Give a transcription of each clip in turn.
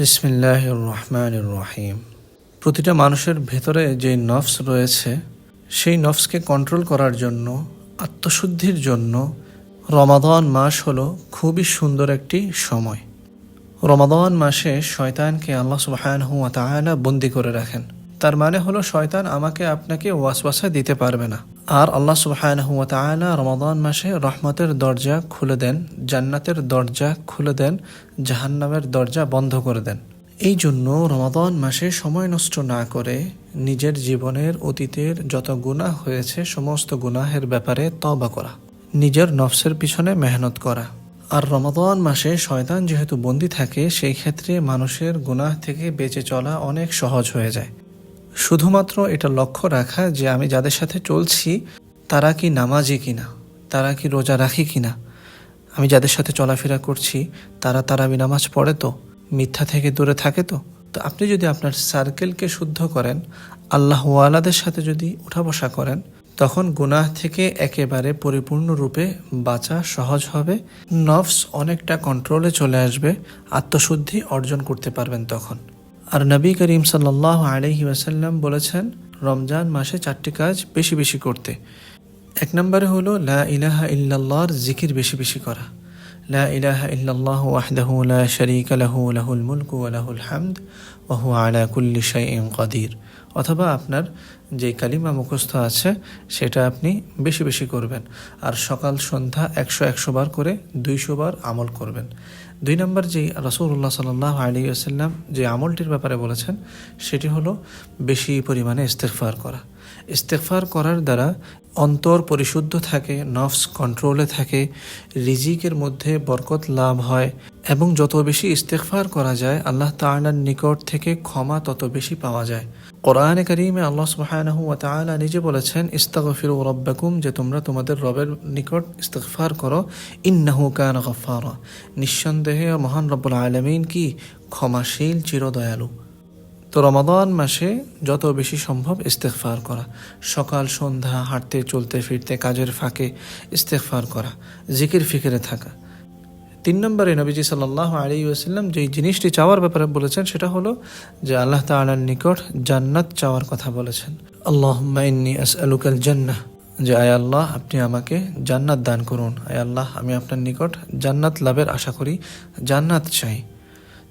বিসমিল্লাহ রহমান রহিম প্রতিটা মানুষের ভেতরে যে নফস রয়েছে, সেই নফসকে কন্ট্রোল করার জন্য, আত্মশুদ্ধির জন্য রমাদান মাস হলো খুবই সুন্দর একটি সময়। রমাদান মাসে শয়তানকে আল্লাহ সুবাহানহু তাআলা বন্দি করে রাখেন। তার মানে হলো শয়তান আমাকে আপনাকে ওয়াসওয়াসা দিতে পারবে না। আর আল্লাহ তাআলা রমাদান মাসে রহমতের দরজা খুলে দেন, জান্নাতের দরজা খুলে দেন, জাহান্নামের দরজা বন্ধ করে দেন। এই জন্য রমাদান মাসে সময় নষ্ট না করে নিজের জীবনের অতীতের যত গুনাহ হয়েছে, সমস্ত গুনাহের ব্যাপারে তবা করা, নিজের নফসের পিছনে মেহনত করা। আর রমাদান মাসে শয়তান যেহেতু বন্দি থাকে, সেই ক্ষেত্রে মানুষের গুনাহ থেকে বেঁচে চলা অনেক সহজ হয়ে যায়। শুধুমাত্র এটা লক্ষ্য রাখা যে আমি যাদের সাথে চলছি, তারা কি নামাজি কিনা? তারা কি রোজা রাখি কিনা? আমি যাদের সাথে চলাফেরা করছি, তারা তারাবি নামাজ পড়ে তো? মিথ্যা থেকে দূরে থাকে তো? তো আপনি যদি আপনার সার্কেলকে শুদ্ধ করেন, আল্লাহ ওয়ালাদের সাথে যদি উঠা বসা করেন, তখন গুনাহ থেকে একেবারে পরিপূর্ণরূপে বাঁচা সহজ হবে, নফস অনেকটা কন্ট্রোলে চলে আসবে, আত্মশুদ্ধি অর্জন করতে পারবেন তখন। আর নবী করিম সাল্লাহ আলহি ওয়াসাল্লাম বলেছেন, রমজান মাসে চারটি কাজ বেশি বেশি করতে। এক নম্বরে হলো, লা ইলাহা ইল্লাল্লাহর জিকির বেশি বেশি করা। লা ইলাহা ইল্লাল্লাহু ওয়াহদাহু লা শারীকা লাহু, লাহুল মুলকু ওয়া লাহুল হামদ, ওয়া হুয়া আলা কুল্লি শাইইন কাদির। অথবা আপনার যে কালিমা মুখস্থ আছে, সেটা আপনি বেশি বেশি করবেন। আর সকাল সন্ধ্যা একশো একশো বার করে দুইশো বার আমল করবেন। দুই নম্বর যে রসুল্লাহ সাল্লাহ আলী আসাল্লাম যে আমলটির ব্যাপারে বলেছেন, সেটি হলো বেশি পরিমাণে ইস্তেকফার করা। ইস্তেকফার করার দ্বারা অন্তর পরিশুদ্ধ থাকে, নফস কন্ট্রোলে থাকে, রিজিকের মধ্যে বরকত লাভ হয় এবং যত বেশি ইস্তেকফার করা যায়, আল্লাহ তাআলার নিকট থেকে ক্ষমা তত বেশি পাওয়া যায়। কোরআনে করিমে আল্লাহ সুবহানাহু ওয়া তাআলা নিজে বলেছেন, ইস্তাগফিরু রাব্বাকুম যে তোমরা তোমাদের রবের নিকট ইস্তেগফার করো, ইন্নাহু কানা গফফারা নিঃসন্দেহে মহান রব্বুল আলামিন কি? ক্ষমাশীল, চিরদয়ালু। তো রমাদান মাসে যত বেশি সম্ভব ইস্তেগফার করা, সকাল, সন্ধ্যা, হাঁটতে, চলতে, ফিরতে, কাজের ফাঁকে ইস্তেগফার করা, জিকির ফিকিরে থাকা তিন নম্বরে নবীজি সাল্লাহ আলী ওয়াসাল্লাম যেই জিনিসটি চাওয়ার ব্যাপারে বলেছেন, সেটা হলো যে আল্লাহ তালার নিকট জান্নাত চাওয়ার কথা বলেছেন। আল্লাহ ইন্নি আসআলুকাল জান্নাহ, যে আয় আল্লাহ, আপনি আমাকে জান্নাত দান করুন। আয় আল্লাহ, আমি আপনার নিকট জান্নাত লাভের আশা করি, জান্নাত চাই।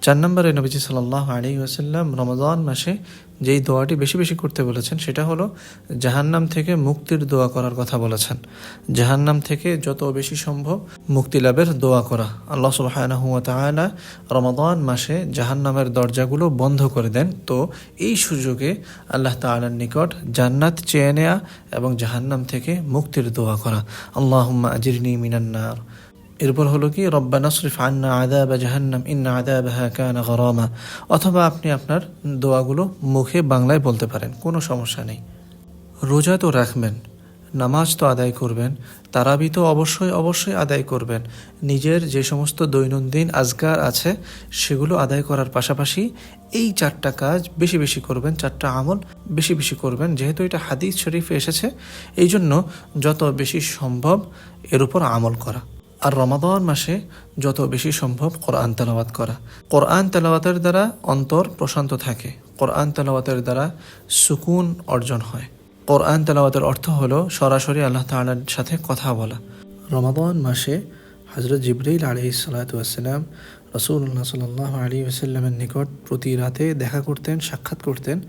চার নম্বরে নবীজি সাল্লাহ আলী ওয়াসাল্লাম রমজান মাসে যেই দোয়াটি বেশি বেশি করতে বলেছেন, সেটা হলো জাহান্নাম থেকে মুক্তির দোয়া করার কথা বলেছেন। জাহান্নাম থেকে যত বেশি সম্ভব মুক্তি লাভের দোয়া করা। আল্লাহ সুবাহানাহু তাআলা রমাদান মাসে জাহান্নামের দরজাগুলো বন্ধ করে দেন। তো এই সুযোগে আল্লাহ তাআলার নিকট জান্নাত চেয়ে নেয়া এবং জাহান্নাম থেকে মুক্তির দোয়া করা। আল্লাহুম্মা আজিরনি মিনান্নার এরপর হলো কি, রব্বানা শরীফ আন্না আদাবা জাহান্নাম, ইন্না আদা আদাবাহা কানা গরামা অথবা আপনি আপনার দোয়াগুলো মুখে বাংলায় বলতে পারেন, কোনো সমস্যা নেই। রোজা তো রাখবেন, নামাজ তো আদায় করবেন, তারাবি তো অবশ্যই অবশ্যই আদায় করবেন। নিজের যে সমস্ত দৈনন্দিন আজগার আছে, সেগুলো আদায় করার পাশাপাশি এই চারটা কাজ বেশি বেশি করবেন, চারটা আমল বেশি বেশি করবেন। যেহেতু এটা হাদিস শরীফে এসেছে এই জন্য যত বেশি সম্ভব এর উপর আমল করা। আর রমাদান মাসে যত বেশি সম্ভব কোরআন তেলাওয়াত করা। কোরআন তেলাওয়াতের দ্বারা অন্তর প্রশান্ত থাকে। কোরআন তেলাওয়াতের দ্বারা সুকুন অর্জন হয়। কোরআন তেলাওয়াতের অর্থ হলো সরাসরি আল্লাহ তাআলার সাথে কথা বলা। রমাদান মাসে হজরত জিবরাইল আলী সালাতাম রসুল্লাহ সাল্লাহ আলী ওসাল্লামের নিকট প্রতি রাতে দেখা করতেন, সাক্ষাৎ করতেন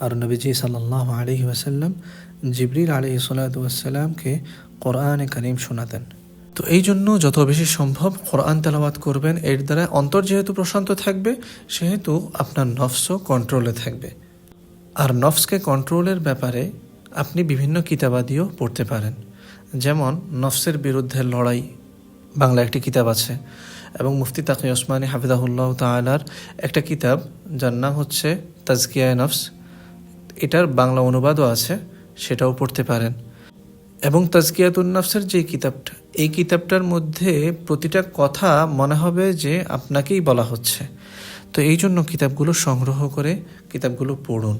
আর নবীজি সাল্লাহ আলী ওসাল্লাম জিবরিল আলী সাল্লাতামকে কোরআনে করিম শোনাতেন। তো এই জন্য যত বেশি সম্ভব কোরআন তেলাওয়াত করবেন, এর দ্বারা অন্তর যেহেতু প্রশান্ত থাকবে, সেহেতু আপনার নফসও কন্ট্রোলে থাকবে। আর নফসকে কন্ট্রোলের ব্যাপারে আপনি বিভিন্ন কিতাবাদিও পড়তে পারেন। যেমন নফসের বিরুদ্ধে লড়াই বাংলা একটি কিতাব আছে, এবং মুফতি তাকি ওসমানী হাফিদাহুল্লাহ তালার একটা কিতাব, যার নাম হচ্ছে তাজকিয়ায় নফস। এটার বাংলা অনুবাদও আছে, সেটাও পড়তে পারেন। এবং তাজকিয়াতুন নফসের যে কিতাবটা, এই কিতাবটার মধ্যে প্রতিটা কথা মনে হবে যে আপনাকেই বলা হচ্ছে। তো এই জন্য কিতাবগুলো সংগ্রহ করে কিতাবগুলো পড়ুন।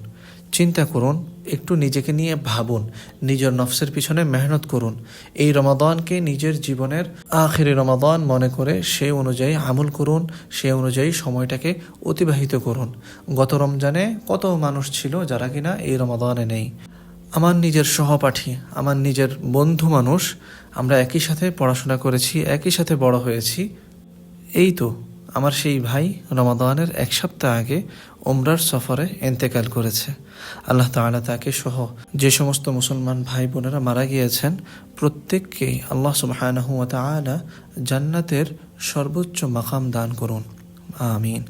চিন্তা করুন, একটু নিজেকে নিয়ে ভাবুন, নিজের নফসের পিছনে মেহনত করুন। এই রমাদানকে নিজের জীবনের আখেরি রমাদান মনে করে সে অনুযায়ী আমল করুন, সে অনুযায়ী সময়টাকে অতিবাহিত করুন। গত রমজানে কত মানুষ ছিল যারা কিনা এই রমাদানে নেই? আমার নিজের সহপাঠী, আমার নিজের বন্ধু মানুষ, আমরা একই সাথে পড়াশোনা করেছি, একই সাথে বড় হয়েছি। এই তো, আমার সেই ভাই রমাদানের এক সপ্তাহ আগে ওমরার সফরে এন্তেকাল করেছে। আল্লাহ তাআলা তাকে সহ যে সমস্ত মুসলমান ভাই বোনেরা মারা গিয়েছেন, প্রত্যেককেই আল্লাহ সুবহানাহু ওয়া তাআলা জান্নাতের সর্বোচ্চ মাকাম দান করুন। আমিন।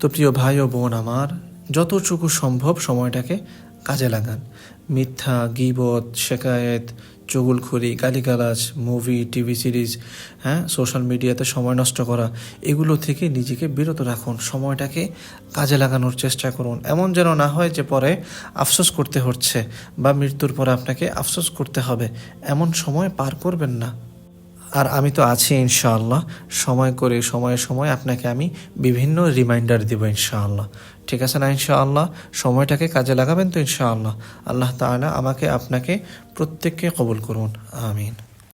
তো প্রিয় ভাই ও বোন আমার, যতটুকু সম্ভব সময়টাকে কাজে লাগান। মিথ্যা, গিবত, শেকায়েত চগুলখড়ি গালিগালাজ, মুভি, টিভি সিরিজ হ্যাঁ সোশ্যাল মিডিয়াতে সময় নষ্ট করা, এগুলো থেকে নিজেকে বিরত রাখুন। সময়টাকে কাজে লাগানোর চেষ্টা করুন। এমন যেন না হয় যে পরে আফসোস করতে হচ্ছে বা মৃত্যুর পরে আপনাকে আফসোস করতে হবে। এমন সময় পার করবেন না। আর আমি তো আছি ইনশাআল্লাহ। সময় করে, সময়ে, সময় আপনাকে আমি বিভিন্ন রিমাইন্ডার দেবো ইনশাআল্লাহ। ঠিক আছে না ইনশাআল্লাহ? সময়টাকে কাজে লাগাবেন তো ইনশাআল্লাহ। আল্লাহ তালা আমাকে আপনাকে প্রত্যেককে কবুল করুন। আমিন।